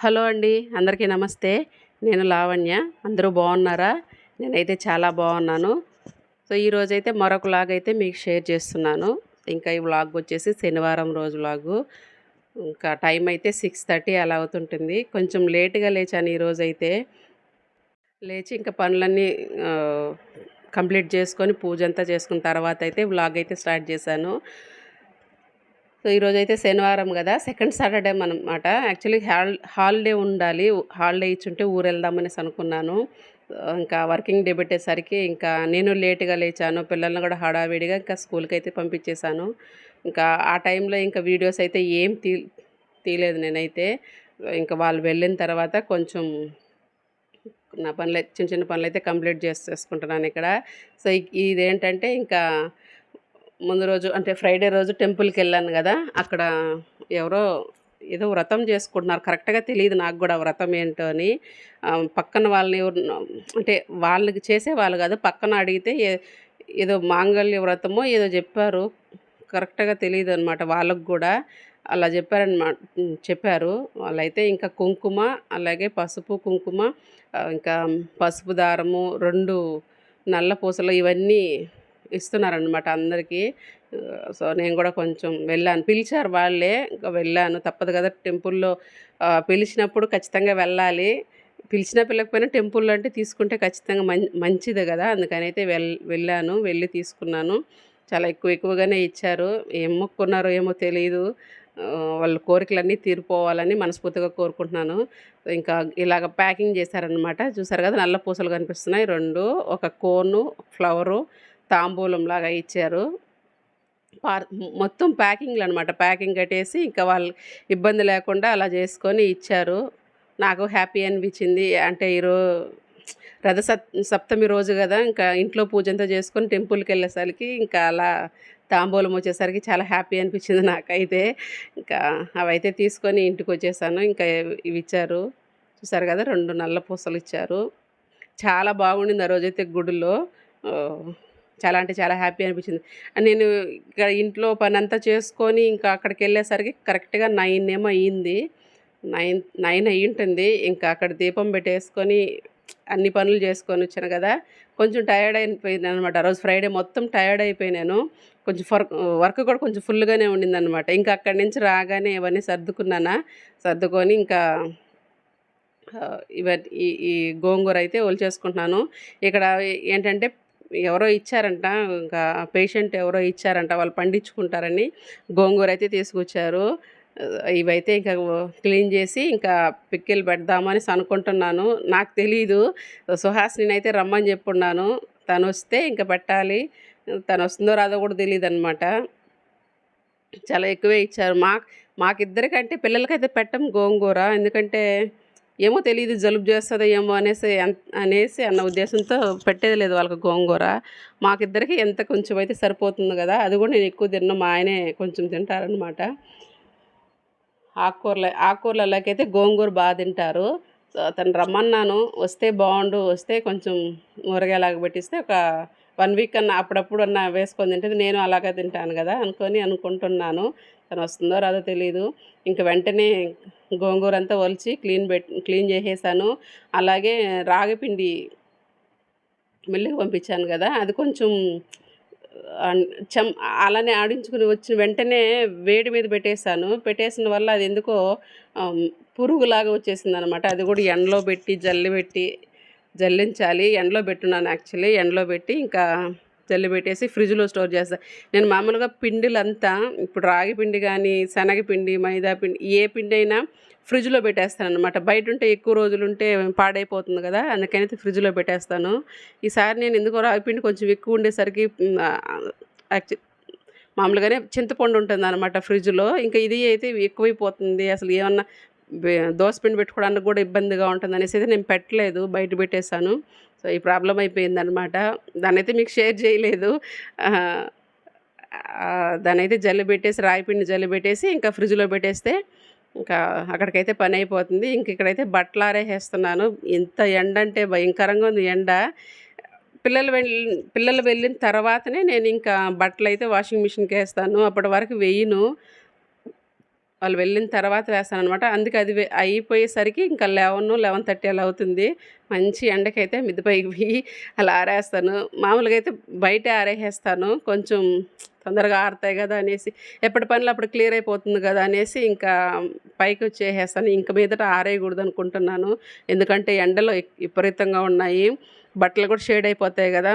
Hello అండి అందరికీ నమస్తే. నేను లావణ్య అందరూ బాగున్నారా? నేనైతే చాలా బాగున్నాను. సో ఈరోజైతే మరొక లాగ్ అయితే మీకు షేర్ చేస్తున్నాను. ఇంకా ఈ వ్లాగ్ వచ్చేసి శనివారం రోజు వ్లాగు ఇంకా టైం అయితే సిక్స్ థర్టీ అలా అవుతుంటుంది. కొంచెం లేట్గా లేచాను ఈరోజు అయితే లేచి ఇంకా పనులన్నీ కంప్లీట్ చేసుకొని పూజ అంతా చేసుకున్న తర్వాత అయితే వ్లాగ్ అయితే స్టార్ట్ చేశాను. సో ఈరోజు అయితే శనివారం కదా సెకండ్ సాటర్డే అనమాట యాక్చువల్లీ హాల్ హాలిడే ఉండాలి హాలిడే ఇచ్చుంటే ఊరు వెళ్దామనేసి అనుకున్నాను ఇంకా వర్కింగ్ డే పెట్టేసరికి ఇంకా నేను లేట్గా లేచాను పిల్లల్ని కూడా హడావిడిగా ఇంకా స్కూల్కి అయితే పంపించేశాను. ఇంకా ఆ టైంలో ఇంకా వీడియోస్ అయితే ఏం తీ తీయలేదు నేనైతే. ఇంకా వాళ్ళు వెళ్ళిన తర్వాత కొంచెం నా పనులు చిన్న చిన్న పనులు అయితే కంప్లీట్ చేసేసుకుంటున్నాను ఇక్కడ. సో ఇదేంటంటే ఇంకా ముందు రోజు అంటే ఫ్రైడే రోజు టెంపుల్కి వెళ్ళాను కదా అక్కడ ఎవరో ఏదో వ్రతం చేసుకుంటున్నారు. కరెక్ట్గా తెలియదు నాకు కూడా వ్రతం ఏంటో అని. పక్కన వాళ్ళని అంటే వాళ్ళకి చేసే వాళ్ళు కాదు పక్కన అడిగితే ఏదో మాంగళ్య వ్రతమో ఏదో చెప్పారు. కరెక్ట్గా తెలియదు అనమాట వాళ్ళకు కూడా. అలా చెప్పారనమాట చెప్పారు. వాళ్ళైతే ఇంకా కుంకుమ అలాగే పసుపు కుంకుమ ఇంకా పసుపు దారము రెండు నల్ల పూసలు ఇవన్నీ ఇస్తున్నారనమాట అందరికీ. సో నేను కూడా కొంచెం వెళ్ళాను. పిలిచారు వాళ్ళే. ఇంకా వెళ్ళాను. తప్పదు కదా టెంపుల్లో పిలిచినప్పుడు ఖచ్చితంగా వెళ్ళాలి. పిలిచినా పిల్లకపోయినా టెంపుల్ అంటే తీసుకుంటే ఖచ్చితంగా మం మంచిదే కదా. అందుకనైతే వెల్ వెళ్ళాను. వెళ్ళి తీసుకున్నాను. చాలా ఎక్కువ ఎక్కువగానే ఇచ్చారు. ఏం మొక్కున్నారో ఏమో తెలియదు వాళ్ళ కోరికలన్నీ తీరిపోవాలని మనస్ఫూర్తిగా కోరుకుంటున్నాను. ఇంకా ఇలాగ ప్యాకింగ్ చేశారనమాట చూసారు కదా నల్ల పూసలు కనిపిస్తున్నాయి. రెండు ఒక కోను ఫ్లవరు తాంబూలం లాగా ఇచ్చారు. పార్ మొత్తం ప్యాకింగ్లు అనమాట ప్యాకింగ్ కట్టేసి ఇంకా వాళ్ళు ఇబ్బంది లేకుండా అలా చేసుకొని ఇచ్చారు. నాకు హ్యాపీ అనిపించింది. అంటే ఈరోజు రథ సప్ సప్తమి రోజు కదా ఇంకా ఇంట్లో పూజ అంతా చేసుకొని టెంపుల్కి వెళ్ళేసరికి ఇంకా అలా తాంబూలం వచ్చేసరికి చాలా హ్యాపీ అనిపించింది నాకైతే. ఇంకా అవైతే తీసుకొని ఇంటికి వచ్చేసాను ఇంకా ఇవి ఇచ్చారు. చూసారు కదా రెండు నల్ల పూసలు ఇచ్చారు. చాలా బాగుండింది ఆ రోజైతే గుడిలో. చాలా అంటే చాలా హ్యాపీ అనిపించింది. నేను ఇక్కడ ఇంట్లో పని అంతా చేసుకొని ఇంకా అక్కడికి వెళ్ళేసరికి కరెక్ట్గా నైన్ ఏమో అయ్యింది. నైన్ నైన్ అయ్యి ఉంటుంది ఇంకా అక్కడ దీపం పెట్టేసుకొని అన్ని పనులు చేసుకొని వచ్చాను కదా. కొంచెం టయర్డ్ అయిపోయింది అనమాట రోజు ఫ్రైడే మొత్తం టైర్డ్ అయిపోయినాను. కొంచెం వర్క్ వర్క్ కూడా కొంచెం ఫుల్గానే ఉండింది అనమాట ఇంకా అక్కడి నుంచి రాగానే ఇవన్నీ సర్దుకున్నానా? సర్దుకొని ఇంకా ఇవన్నీ ఈ ఈ గోంగూర అయితే ఒలిచేసుకుంటున్నాను. ఇక్కడ ఏంటంటే ఎవరో ఇచ్చారంట ఇంకా పేషెంట్ ఎవరో ఇచ్చారంట వాళ్ళు పండించుకుంటారని గోంగూర అయితే తీసుకొచ్చారు. ఇవైతే ఇంకా క్లీన్ చేసి ఇంకా పిక్కిలు పెడదామని అనుకుంటున్నాను. నాకు తెలీదు. సుహాస్ అయితే రమ్మని చెప్పున్నాను. తను వస్తే ఇంకా పెట్టాలి. తను వస్తుందో రాదో కూడా తెలియదు అనమాట చాలా ఎక్కువే ఇచ్చారు. మా మాకిద్దరికంటే పిల్లలకైతే పెట్టం గోంగూర. ఎందుకంటే ఏమో తెలియదు జలుబు చేస్తుందో ఏమో అనేసి అనేసి అన్న ఉద్దేశంతో పెట్టేది లేదు వాళ్ళకి గోంగూర. మాకిద్దరికి ఎంత కొంచెం అయితే సరిపోతుంది కదా అది కూడా నేను ఎక్కువ తిన్నా మా ఆయనే కొంచెం తింటారనమాట ఆకుకూరలు ఆకుకూరలకైతే గోంగూర బాగా తింటారు. తను రమ్మన్నాను వస్తే బాగుండు వస్తే కొంచెం ఊరగాయలాగా పెట్టిస్తే ఒక వన్ వీక్ అన్న అప్పుడప్పుడు అన్న వేసుకొని తింటే నేను అలాగే తింటాను కదా అనుకొని అనుకుంటున్నాను. తను వస్తుందో రాదో తెలియదు ఇంక వెంటనే గోంగూర అంతా ఒలిచి క్లీన్ పెట్ క్లీన్ చేసేసాను. అలాగే రాగిపిండి మిల్లుకి పంపించాను కదా అది కొంచెం చం అలానే ఆడించుకుని వచ్చిన వెంటనే వేడి మీద పెట్టేశాను. పెట్టేసిన వల్ల అది ఎందుకో పురుగులాగా వచ్చేసింది అనమాట అది కూడా ఎండలో పెట్టి జల్లి పెట్టి జల్లించాలి. ఎండలో పెట్టున్నాను యాక్చువల్లీ. ఎండలో పెట్టి ఇంకా చల్లిపెట్టేసి ఫ్రిడ్జ్లో స్టోర్ చేస్తాను నేను మామూలుగా పిండిలంతా ఇప్పుడు రాగి పిండి కానీ శనగపిండి మైదా పిండి ఏ పిండి అయినా ఫ్రిడ్జ్లో పెట్టేస్తాను అనమాట బయట ఉంటే ఎక్కువ రోజులు ఉంటే పాడైపోతుంది కదా అందుకని అయితే ఫ్రిడ్జ్లో పెట్టేస్తాను. ఈసారి నేను ఎందుకో రాగి పిండి కొంచెం ఎక్కువ ఉండేసరికి యాక్చు మామూలుగానే చింతపండు ఉంటుంది అనమాట ఫ్రిడ్జ్లో. ఇంకా ఇది అయితే ఎక్కువైపోతుంది. అసలు ఏమన్నా దోసపిండి పెట్టుకోవడానికి కూడా ఇబ్బందిగా ఉంటుంది అనేసి అయితే నేను పెట్టలేదు బయట పెట్టేశాను. సో ఈ ప్రాబ్లం అయిపోయిందనమాట దాన్ని అయితే మీకు షేర్ చేయలేదు. దాని అయితే జల్లి పెట్టేసి రాయిపిండి జల్లి పెట్టేసి ఇంకా ఫ్రిడ్జ్లో పెట్టేస్తే ఇంకా అక్కడికైతే పని అయిపోతుంది. ఇంక ఇక్కడైతే బట్టలు ఆరేసేస్తున్నాను ఇంత ఎండ అంటే భయంకరంగా ఉంది ఎండ. పిల్లలు వెళ్ళి పిల్లలు వెళ్ళిన తర్వాతనే నేను ఇంకా బట్టలు అయితే వాషింగ్ మిషన్కి వేస్తాను. అప్పటి వరకు వేయను. వాళ్ళు వెళ్ళిన తర్వాత వేస్తాననమాట అందుకే అది అయిపోయేసరికి ఇంకా లెవెన్ లెవెన్ థర్టీ అలా అవుతుంది. మంచి ఎండకైతే మిద్దపైకి పోయి అలా ఆరేస్తాను. మామూలుగా అయితే బయట ఆరేసేస్తాను. కొంచెం తొందరగా ఆరుతాయి కదా అనేసి ఎప్పటి పనులు అప్పుడు క్లియర్ అయిపోతుంది కదా అనేసి ఇంకా పైకి వచ్చేసేస్తాను. ఇంక మీదట ఆరేయకూడదు అనుకుంటున్నాను ఎందుకంటే ఎండలు విపరీతంగా ఉన్నాయి. బట్టలు కూడా షేడ్ అయిపోతాయి కదా.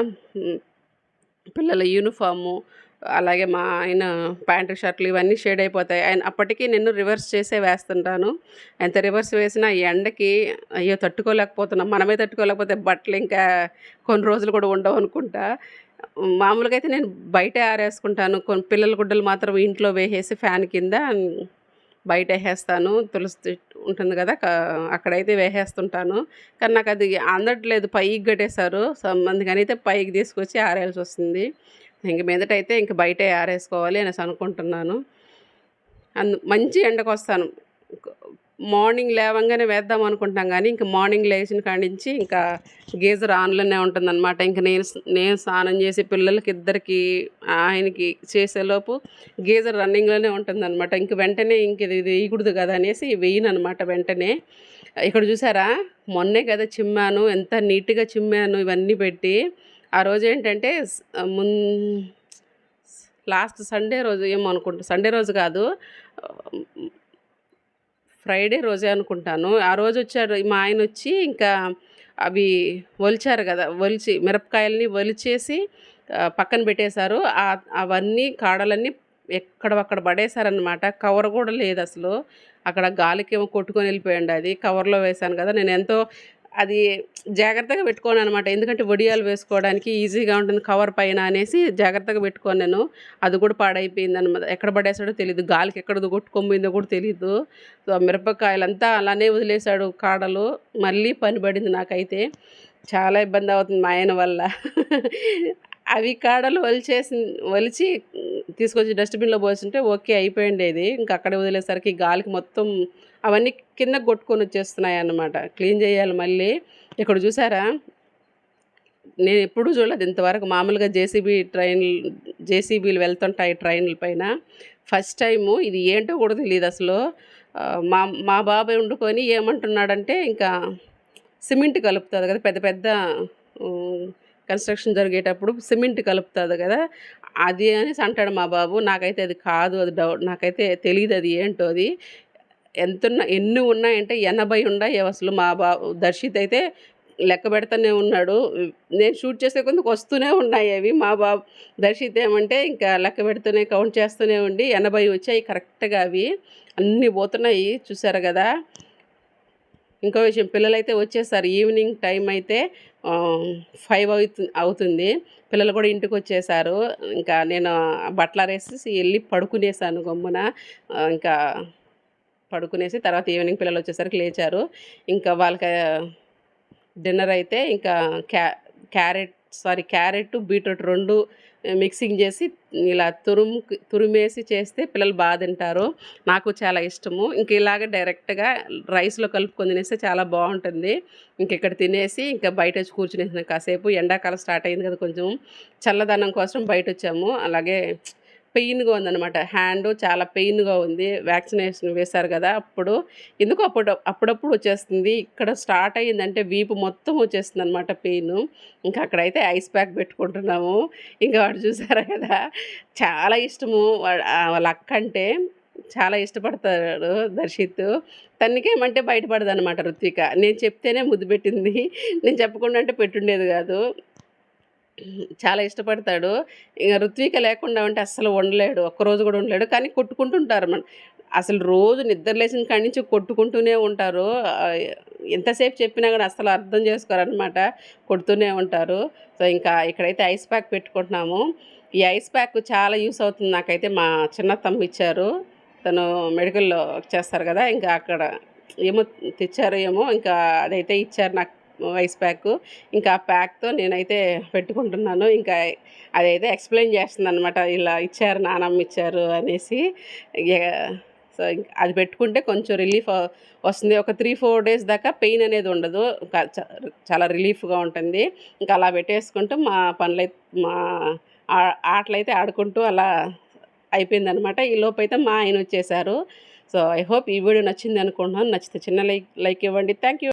పిల్లల యూనిఫాము అలాగే మా ఆయన ప్యాంటు షర్ట్లు ఇవన్నీ షేడ్ అయిపోతాయి. ఆయన అప్పటికి నేను రివర్స్ చేసే వేస్తుంటాను. ఎంత రివర్స్ వేసినా ఈ ఎండకి అయ్యో తట్టుకోలేకపోతున్నాం. మనమే తట్టుకోలేకపోతే బట్టలు ఇంకా కొన్ని రోజులు కూడా ఉండవు అనుకుంటా. మామూలుగా అయితే నేను బయట ఆరేసుకుంటాను. కొన్ని పిల్లల గుడ్డలు మాత్రం ఇంట్లో వేసేసి ఫ్యాన్ కింద బయట వేసేస్తాను. తులసి ఉంటుంది కదా అక్కడైతే వేసేస్తుంటాను. కానీ నాకు అది అందట్లేదు. పైకి కట్టేశారు. సో అయితే పైకి తీసుకొచ్చి ఆరేయాల్సి వస్తుంది. ఇంక మీదటైతే ఇంక బయటే ఆరేసుకోవాలి అనేసి అనుకుంటున్నాను. అందు మంచి ఎండకు వస్తాను మార్నింగ్ లేవంగానే వేద్దాం అనుకుంటాం కానీ ఇంకా మార్నింగ్ లేచిన కాడి నుంచి ఇంకా గీజర్ ఆన్లోనే ఉంటుందన్నమాట. ఇంకా నేను నేను స్నానం చేసి పిల్లలకి ఇద్దరికి ఆయనకి చేసేలోపు గీజర్ రన్నింగ్లోనే ఉంటుందన్నమాట. ఇంక వెంటనే ఇంక ఇది వేయకూడదు కదా అనేసి వేయను వెంటనే. ఇక్కడ చూసారా? మొన్నే కదా చిమ్మాను ఎంత నీట్గా చిమ్మాను ఇవన్నీ పెట్టి. ఆ రోజు ఏంటంటే మున్ లాస్ట్ సండే రోజు ఏమో అనుకుంటా సండే రోజు కాదు ఫ్రైడే రోజే అనుకుంటాను. ఆ రోజు వచ్చాడు మా ఆయన వచ్చి ఇంకా అవి ఒలిచారు కదా ఒలిచి మిరపకాయలని ఒలిచేసి పక్కన పెట్టేశారు. అవన్నీ కాడలన్నీ ఎక్కడ అక్కడ పడేశారనమాట కవర్ కూడా లేదు అసలు. అక్కడ గాలికి ఏమో కొట్టుకొని వెళ్ళిపోయండి అది. కవర్లో వేశాను కదా నేను ఎంతో అది జాగ్రత్తగా పెట్టుకోను అనమాట ఎందుకంటే వడియాలు వేసుకోవడానికి ఈజీగా ఉంటుంది కవర్ పైన అనేసి జాగ్రత్తగా పెట్టుకోను నేను. అది కూడా పాడైపోయింది అనమాట ఎక్కడ పడేసాడో తెలియదు గాలికి ఎక్కడ కొట్టుకోపోయిందో కూడా తెలియదు మిరపకాయలంతా అలానే వదిలేశాడు కాడలు. మళ్ళీ పని పడింది నాకైతే. చాలా ఇబ్బంది అవుతుంది మా ఆయన వల్ల. అవి కాడలు వలిచేసి వలిచి తీసుకొచ్చి డస్ట్బిన్లో పోసుంటే ఓకే అయిపోయిండేది ఇంకా అక్కడే వదిలేసరికి గాలికి మొత్తం అవన్నీ కింద కొట్టుకొని వచ్చేస్తున్నాయి అన్నమాట. క్లీన్ చేయాలి మళ్ళీ. ఇక్కడ చూసారా? నేను ఎప్పుడూ చూడలేదు. ఇంతవరకు మామూలుగా జేసీబీ ట్రైన్ జేసీబీలు వెళ్తుంటాయి ట్రైన్ల పైన. ఫస్ట్ టైము ఇది ఏంటో కూడా తెలియదు అసలు. మా మా బాబాయ్ వండుకొని ఏమంటున్నాడంటే ఇంకా సిమెంట్ కలుపుతుంది కదా పెద్ద పెద్ద కన్స్ట్రక్షన్ జరిగేటప్పుడు సిమెంట్ కలుపుతుంది కదా అది అనేసి అంటాడు మా బాబు. నాకైతే అది కాదు అది డౌట్ నాకైతే తెలియదు అది ఏంటో అది ఎంత ఎన్ని ఉన్నాయంటే ఎనభై ఉన్నాయి అసలు మా బాబు దర్శిత్ అయితే లెక్క పెడతానే ఉన్నాడు. నేను షూట్ చేసే కొందుకు వస్తూనే ఉన్నాయి అవి. మా బాబు దర్శిత్ ఏమంటే ఇంకా లెక్క పెడుతూనే కౌంట్ చేస్తూనే ఉండి ఎనభై వచ్చాయి కరెక్ట్గా అవి. అన్నీ పోతున్నాయి చూసారు కదా. ఇంకో విషయం పిల్లలైతే వచ్చేసారు. ఈవినింగ్ టైం అయితే ఫైవ్ అవుతు అవుతుంది. పిల్లలు కూడా ఇంటికి వచ్చేసారు ఇంకా నేను బట్టలరేసి వెళ్ళి పడుకునేసాను గమ్మున. ఇంకా పడుకునేసి తర్వాత ఈవినింగ్ పిల్లలు వచ్చేసరికి లేచారు. ఇంకా వాళ్ళకి డిన్నర్ అయితే ఇంకా క్యా క్యారెట్ సారీ క్యారెట్ బీట్రూట్ రెండు మిక్సింగ్ చేసి ఇలా తురుము తురిమేసి చేస్తే పిల్లలు బాగా తింటారు. నాకు చాలా ఇష్టము. ఇంక ఇలాగ డైరెక్ట్గా రైస్లో కలుపుకొని తినేస్తే చాలా బాగుంటుంది. ఇంక ఇక్కడ తినేసి ఇంకా బయట వచ్చి కూర్చునేసిన. కాసేపు ఎండాకాలం స్టార్ట్ అయింది కదా కొంచెం. చల్లదనం కోసం బయట వచ్చాము. అలాగే పెయిన్గా ఉందన్నమాట. హ్యాండ్ చాలా పెయిన్గా ఉంది. వ్యాక్సినేషన్ వేశారు కదా అప్పుడు. ఎందుకు అప్పుడు అప్పుడప్పుడు వచ్చేస్తుంది. ఇక్కడ స్టార్ట్ అయ్యిందంటే వీపు మొత్తం వచ్చేస్తుంది అనమాట పెయిన్. ఇంకా అక్కడైతే ఐస్ ప్యాక్ పెట్టుకుంటున్నాము. ఇంకా వాడు చూసారా కదా? చాలా ఇష్టము. వాళ్ళ అక్క అంటే చాలా ఇష్టపడతాడు దర్శిత్. తనకేమంటే బయటపడదు అనమాట రుత్విక నేను చెప్తేనే ముద్దు పెట్టింది. నేను చెప్పకుండా అంటే పెట్టుండేది కాదు. చాలా ఇష్టపడతాడు. ఇక రుత్విక లేకుండా ఉంటే అస్సలు ఉండలేడు. ఒక్కరోజు కూడా ఉండలేడు. కానీ కొట్టుకుంటుంటారు మన. అసలు రోజు నిద్ర లేచిన కాడి నుంచి కొట్టుకుంటూనే ఉంటారు. ఎంతసేపు చెప్పినా కూడా అసలు అర్థం చేసుకోరనమాట కొడుతూనే ఉంటారు. సో ఇంకా ఇక్కడైతే ఐస్ ప్యాక్ పెట్టుకుంటున్నాము. ఈ ఐస్ ప్యాక్ చాలా యూస్ అవుతుంది నాకైతే మా చిన్న తమ్ము ఇచ్చారు. తను మెడికల్లో చేస్తారు కదా ఇంకా అక్కడ ఏమో తెచ్చారు ఏమో ఇంకా అదైతే ఇచ్చారు నాకు ఐస్ ప్యాక్ ఇంకా ఆ ప్యాక్తో నేనైతే పెట్టుకుంటున్నాను. ఇంకా అదైతే ఎక్స్ప్లెయిన్ చేస్తుంది అనమాట ఇలా ఇచ్చారు నానమ్మ ఇచ్చారు అనేసి. సో అది పెట్టుకుంటే కొంచెం రిలీఫ్ వస్తుంది. ఒక త్రీ ఫోర్ డేస్ దాకా పెయిన్ అనేది ఉండదు. ఇంకా చ- చాలా రిలీఫ్గా ఉంటుంది. ఇంకా అలా పెట్టేసుకుంటూ మా పనులై మా ఆటలైతే ఆడుకుంటూ అలా అయిపోయిందనమాట ఈ లోపు అయితే మా ఆయన వచ్చేసారు. సో ఐ హోప్ ఈ వీడియో నచ్చింది అనుకుంటున్నాను. నచ్చితే చిన్న లైక్ లైక్ ఇవ్వండి. Thank you